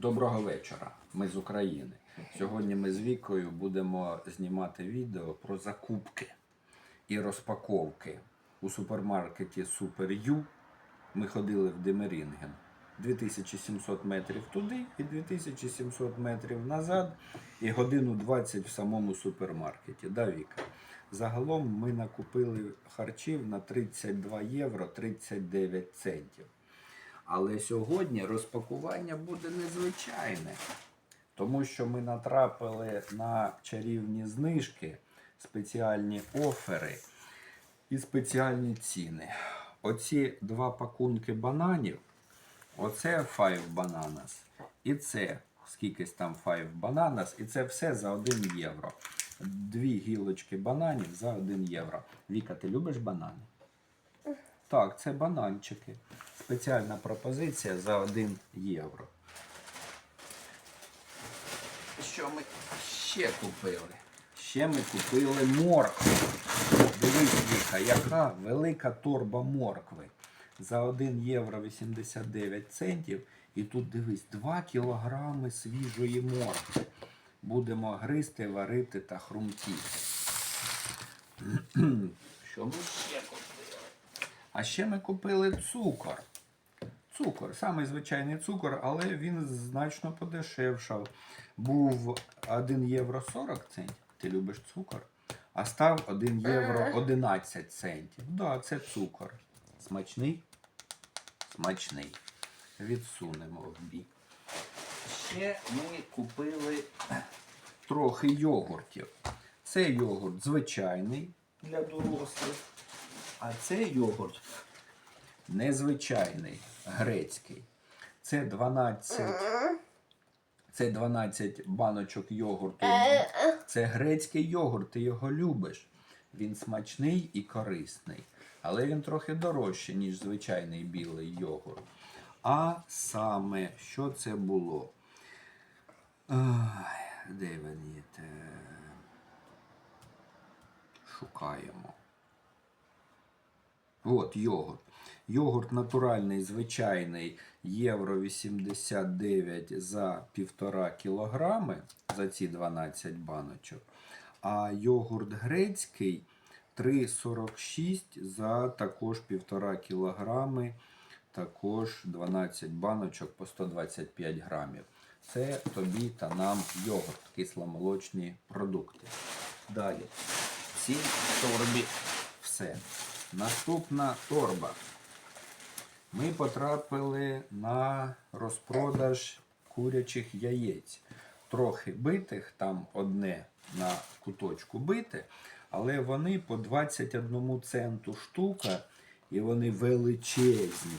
Доброго вечора. Ми з України. Сьогодні ми з Вікою будемо знімати відео про закупки і розпаковки у супермаркеті Super U. Ми ходили в Демерінген. 2700 метрів туди і 2700 метрів назад, і годину 20 в самому супермаркеті. Да, Віка? Загалом ми накупили харчів на 32 євро 39 центів. Але сьогодні розпакування буде незвичайне, тому що ми натрапили на чарівні знижки, спеціальні офери і спеціальні ціни. Оці два пакунки бананів, оце Five Bananas, і це скількись там Five Bananas, і це все за 1 євро. Дві гілочки бананів за 1 євро. Віка, ти любиш банани? Так, це бананчики. Спеціальна пропозиція за 1 євро. Що ми ще купили? Ще ми купили моркву. Дивись, Віка, яка велика торба моркви. За 1 євро 89 центів. І тут дивись, 2 кілограми свіжої моркви. Будемо гризти, варити та хрумтіти. Що ми ще купили? А ще ми купили цукор. Цукор, самий звичайний цукор, але він значно подешевшав. Був 1 євро 40 центів. Ти любиш цукор? А став 1 євро 11 центів. Да, це цукор. Смачний? Смачний. Відсунемо в бік. Ще ми купили трохи йогуртів. Це йогурт звичайний для дорослих, а це йогурт незвичайний, грецький. Це 12, це 12 баночок йогурту. Це грецький йогурт, ти його любиш. Він смачний і корисний. Але він трохи дорожчий, ніж звичайний білий йогурт. А саме, що це було? Ай, де він? Шукаємо. От йогурт. Йогурт натуральний, звичайний, євро 89 за півтора кілограми за ці 12 баночок. А йогурт грецький 3,46 за також півтора кілограми, також 12 баночок по 125 грамів. Це тобі та нам йогурт, кисломолочні продукти. Далі. В цій торбі все. Наступна торба. Ми потрапили на розпродаж курячих яєць. Трохи битих, там одне на куточку бите, але вони по 21 центу штука і вони величезні.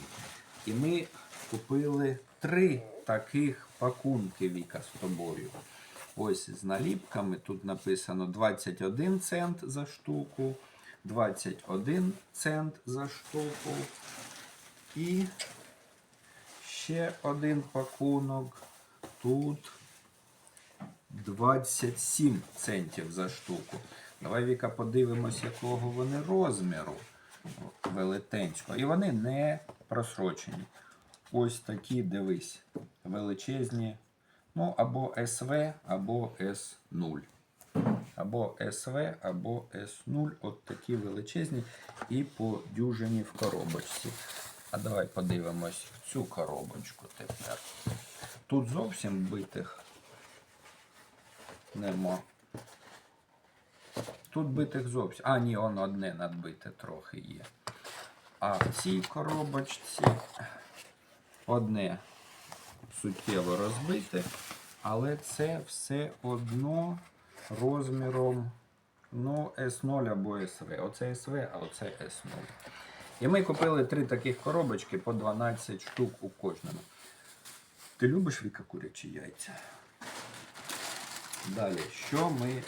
І ми купили три таких пакунки Віка з тобою. Ось з наліпками. Тут написано 21 цент за штуку, 21 цент за штуку. І ще один пакунок. Тут 27 центів за штуку. Давай, Віка, подивимось, якого вони розміру велетенського. І вони не просрочені. Ось такі, дивись, величезні. Ну, або СВ, або С0. Або СВ, або С0. От такі величезні і по дюжині в коробочці. А давай подивимось в цю коробочку тепер. Тут зовсім битих нема. Тут битих зовсім. А, ні, он одне надбите трохи є. А в цій коробочці одне суттєво розбите, але це все одно розміром ну, S0 або SV. Оце SV, а оце S0. І ми купили три таких коробочки по 12 штук у кожному. Ти любиш Віка курячі яйця? Далі, що ми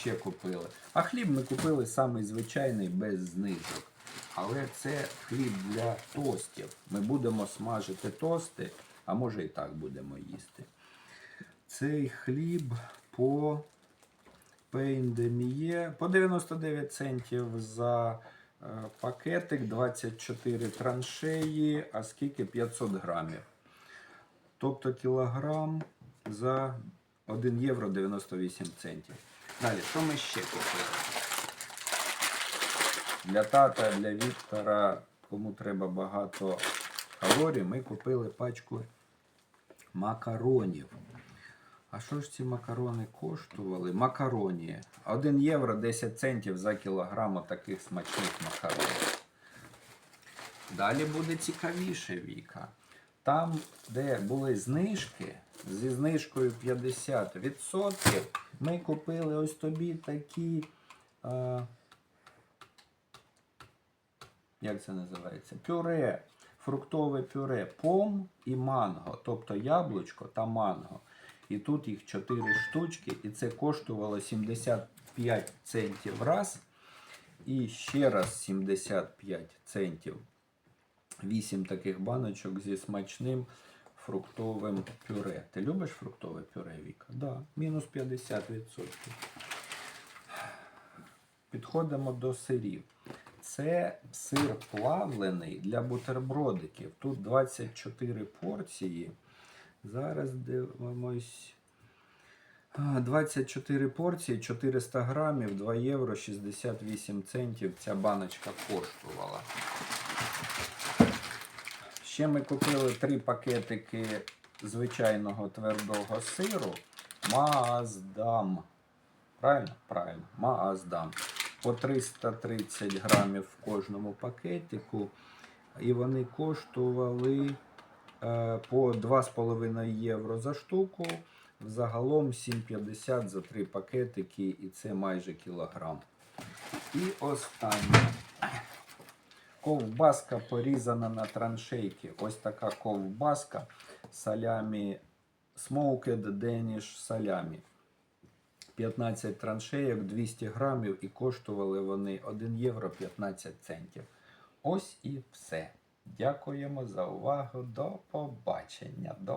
ще купили? А хліб ми купили самий звичайний без знижок. Але це хліб для тостів. Ми будемо смажити тости, а може і так будемо їсти. Цей хліб по Пейндеміє по 99 центів за е, пакетик, 24 траншеї, а скільки 500 грамів. Тобто кілограм за 1 євро 98 центів. Далі, що ми ще купили? Для тата, для Віктора, кому треба багато калорій, ми купили пачку макаронів. А що ж ці макарони коштували? Макароні. 1 євро 10 центів за кілограм таких смачних макаронів. Далі буде цікавіше Віка. Там, де були знижки, зі знижкою 50%, ми купили ось тобі такі. А, як це називається? Пюре. Фруктове пюре пом і манго, тобто яблучко та манго. І тут їх 4 штучки, і це коштувало 75 центів раз. І ще раз 75 центів. 8 таких баночок зі смачним фруктовим пюре. Ти любиш фруктове пюре, Віка? Да, мінус 50%. Підходимо до сирів. Це сир плавлений для бутербродиків. Тут 24 порції. Зараз дивимось. 24 порції, 400 грамів, 2 євро 68 центів. Ця баночка коштувала. Ще ми купили три пакетики звичайного твердого сиру. Маздам. Правильно? Правильно. Маздам. По 330 грамів в кожному пакетику. І вони коштували по 2,5 євро за штуку. Загалом 7,50 за три пакетики, і це майже кілограм. І останнє. Ковбаска порізана на траншейки. Ось така ковбаска салямі Smoked Danish салямі. 15 траншейок, 200 грамів і коштували вони 1 євро 15 центів. Ось і все. Дякуємо за увагу. До побачення. До